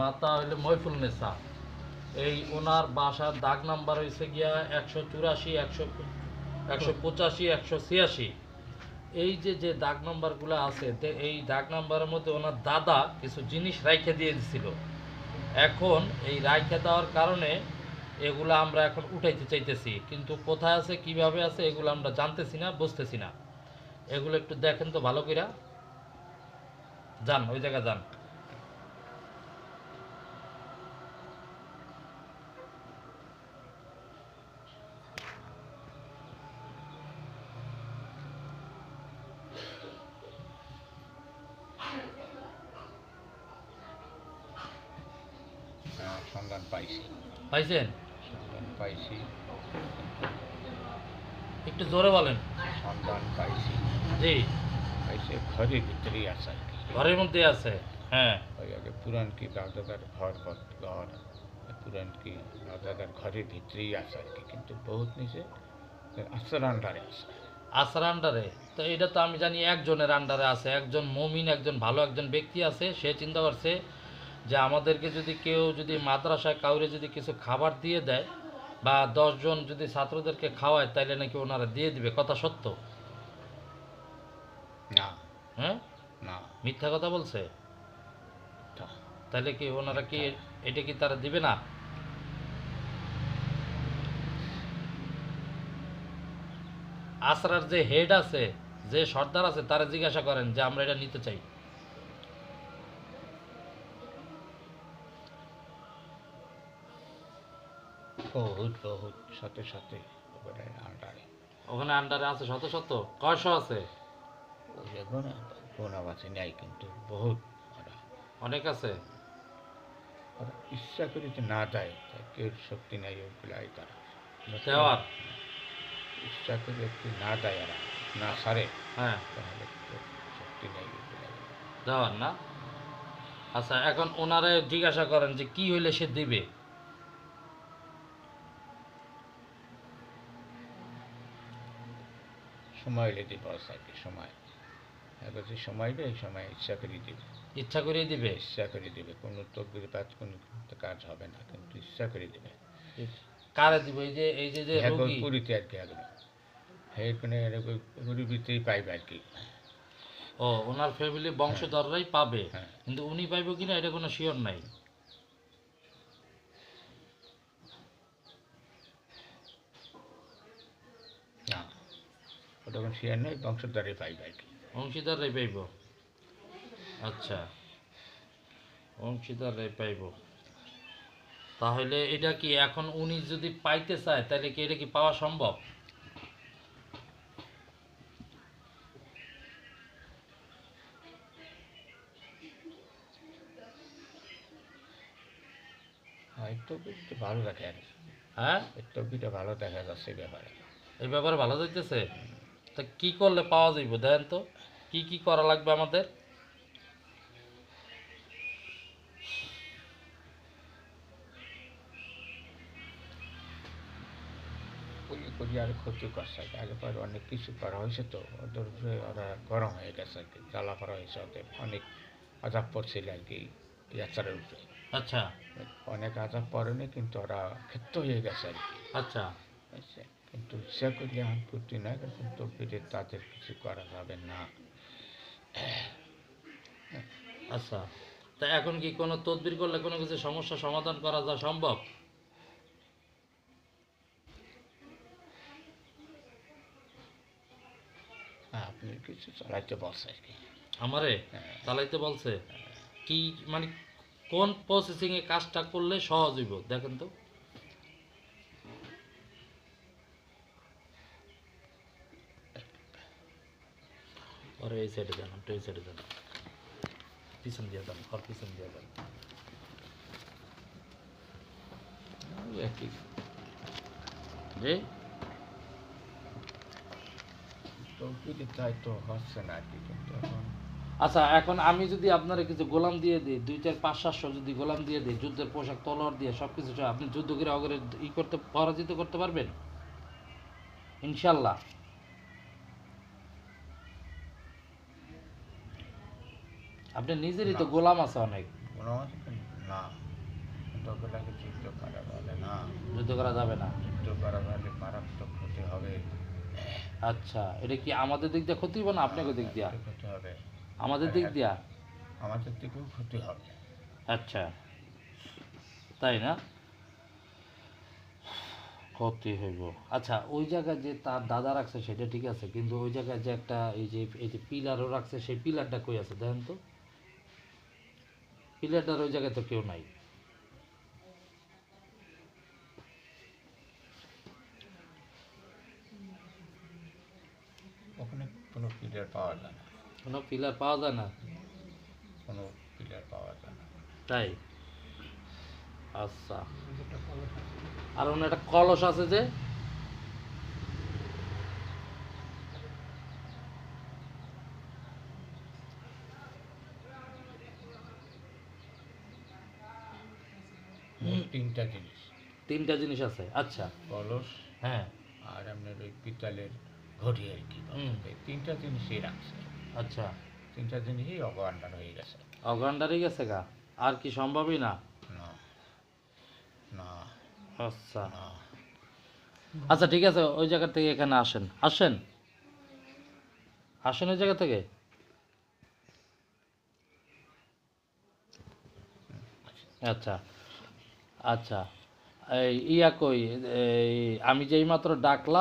মাতা হইলে মহিফুল নেসা এই ওনার বাসার দাগ নাম্বার হয়েছে গিয়া একশো চুরাশি, একশো একশো পঁচাশি, একশো ছিয়াশি। এই যে যে দাগ নাম্বারগুলো আছে এই দাগ নাম্বারের মধ্যে ওনার দাদা কিছু জিনিস রাইখে দিয়ে দিছিল। এখন এই রাইখে দেওয়ার কারণে এগুলো আমরা এখন উঠাইতে চাইতেছি। কিন্তু কোথায় আছে, কীভাবে আছে, এগুলো আমরা জানতেছি না, বুঝতেছি না। এগুলো একটু দেখেন তো ভালো করে যান, ওই জায়গায় যান হ্যাঁ, সন্ধান পাইছি। পাইছেন? সন্ধান পাইছি। একটু জোরে বলেন। সন্ধান পাইছি। জি। পাইছে ঘরের ভিতরেই আছে আর কি। ঘরের মধ্যে আছে? হ্যাঁ। ওই আগে পুরান কি দাদাদার ঘর ঘর ঘর। পুরান কি দাদাদার ঘরের ভিতরেই আছে আর কি। কিন্তু বহুত নিচে আশ্রার আন্ডারে আছে। আসার আন্ডারে? তো এটা তো আমি জানি একজনের আন্ডারে আছে। একজন মমিন একজন ভালো একজন ব্যক্তি আছে সে চিন্তা করছে যে আমাদেরকে যদি কেউ যদি মাদ্রাসায় কাউরে যদি কিছু খাবার দিয়ে দেয় বা দশজন যদি ছাত্রদেরকে খাওয়ায় তাইলে নাকি ওনারা দিয়ে দিবে। কথা সত্য? না। হ্যাঁ? না। মিথ্যা কথা বলছে? তা তাইলে কি ওনারা কি এটা কি তারা দিবে না? আসরার যে হেড আছে যে সর্দার আছে তারা জিজ্ঞাসা করেন যে আমরা এটা নিতে চাই। বহুত বহুত সাথে সাথে ওখানে আন্ডারে। ওখানে আন্ডারে আছে শত শত কয়শো আছে? ওই গোনা গোনাবাসী নেই কিন্তু বহুত ওরা। অনেক আছে? ওরা ইচ্ছা করে যে না দেয় কেউ শক্তি নেই ওগুলাই তারা। দেওয়ার? ইচ্ছা করে একটু না দেয় ওরা না সারে হ্যাঁ। তাহলে শক্তি নেই দেওয়ার না? আচ্ছা এখন ওনারে জিজ্ঞাসা করেন যে কি হইলে সে দিবে? সময় এলে দিব আর কি সময় দেয় এই সময় ইচ্ছা করে দিবে। ইচ্ছা করে দিবে? ইচ্ছা করে দিবে। কোনো তকবির কাজ কোনো কাজ হবে না কিন্তু ইচ্ছা করে দিবে। কারে দিবে? এই যে এই যে যে হ্যাঁ রোগী? পুরীতে আর কি একদম। হ্যাঁ কোনো পুরীর পাইবে আর কি। ও ওনার ফ্যামিলি বংশধররাই পাবে। হ্যাঁ। কিন্তু উনি পাইবে কিনা এটা কোনো শিওর নাই না কোনো শেয়ার নেই বংশধারে পাইবে আর কি। অংশীদাররাই পাইব? আচ্ছা অংশীদাররাই পাইব। তাহলে এটা কি এখন উনি যদি পাইতে চায় তাহলে কি এটা কি পাওয়া সম্ভব? হ্যাঁ ভালো দেখা আর হ্যাঁ? ভালো দেখা যাচ্ছে ব্যাপারে। এই ব্যাপারে ভালো যাইতেছে? তা কি করলে পাওয়া যাইব? দেখেন তো কি কি করা লাগবে আমাদের? করি করি আর ক্ষতি করছে। আগে পরে অনেক কিছু করা হয়েছে তো ওদের ওরা গরম হয়ে গেছে আর কি জ্বালা করা হয়েছে ওদের। অনেক আজাব পড়ছিল আর কি ইয়াচারের উপরে। আচ্ছা। অনেক আজাব পড়েনি কিন্তু ওরা ক্ষেত্র হয়ে গেছে আর কি। আচ্ছা। বুঝছে? কিন্তু ইচ্ছা করলে করতে না কিন্তু ফিরে তাদের কিছু করা যাবে না। আচ্ছা তা এখন কি কোনো তদবির করলে কোনো কিছু সমস্যা সমাধান করা যা সম্ভব? হ্যাঁ, আপনি কিছু চালাইতে বলছে আর কি। আমারে? হ্যাঁ। চালাইতে বলছে? কি মানে কোন প্রসেসিং এ কাজটা করলে সহজ হইব? দেখেন তো। ওরে এই সাইডে একটু এই সাইডে যান। পিছন দিয়ে যান আর পিছন দিয়ে ওই একই। জি আচ্ছা এখন আমি যদি আপনারা কিছু গোলাম দিয়ে দিই দুই চার পাঁচ সাতশো যদি গোলাম দিয়ে দিই যুদ্ধের পোশাক তলোয়ার দিয়ে সব কিছু আপনি যুদ্ধ করে অগরে ই করতে পরাজিত করতে পারবেন? ইনশাল্লাহ। আপনি নিজেরই তো গোলাম আছে অনেক। গোলাম আছে করা বলে না। যুদ্ধ করা যাবে না। করা ক্ষতি হবে। আচ্ছা এটা কি আমাদের দিক ক্ষতি না আপনাকে দিক ক্ষতি হবে। আমাদের দিক হ্যাঁ। দিয়া? আমাদের ক্ষতি হবে। আচ্ছা তাই না? ক্ষতি হইব। আচ্ছা ওই জায়গায় যে তার দাদা রাখছে সেটা ঠিক আছে কিন্তু ওই জায়গায় যে একটা এই যে এই যে পিলারও রাখছে সেই পিলারটা কই আছে দেখেন তো? পিলারটার ওই জায়গায় তো কেউ নাই। ওখানে কোনো প্লেয়ার পাওয়া যায় না। কোনো পিলার পাওয়া যায় না? কোনো প্লেয়ার পাওয়া যায় না। তাই? আচ্ছা। আর ওখানে একটা কলস আছে যে তিনটা জিনিস। তিনটা জিনিস আছে আচ্ছা। কলস হ্যাঁ। আর আপনার ওই পিতলের ঘড়ি আর কি তিনটা জিনিসই রাখছে। আচ্ছা। তিনটা জিনিসই অগান্ডার হয়ে গেছে। অগান্ডারই গেছে গা? আর কি সম্ভবই না। না। আচ্ছা। না। আচ্ছা ঠিক আছে ওই জায়গা থেকে এখানে আসেন। আসেন। আসেন ওই জায়গা থেকে। আচ্ছা। আচ্ছা এই ইয়া কই আমি যেই মাত্র ডাকলাম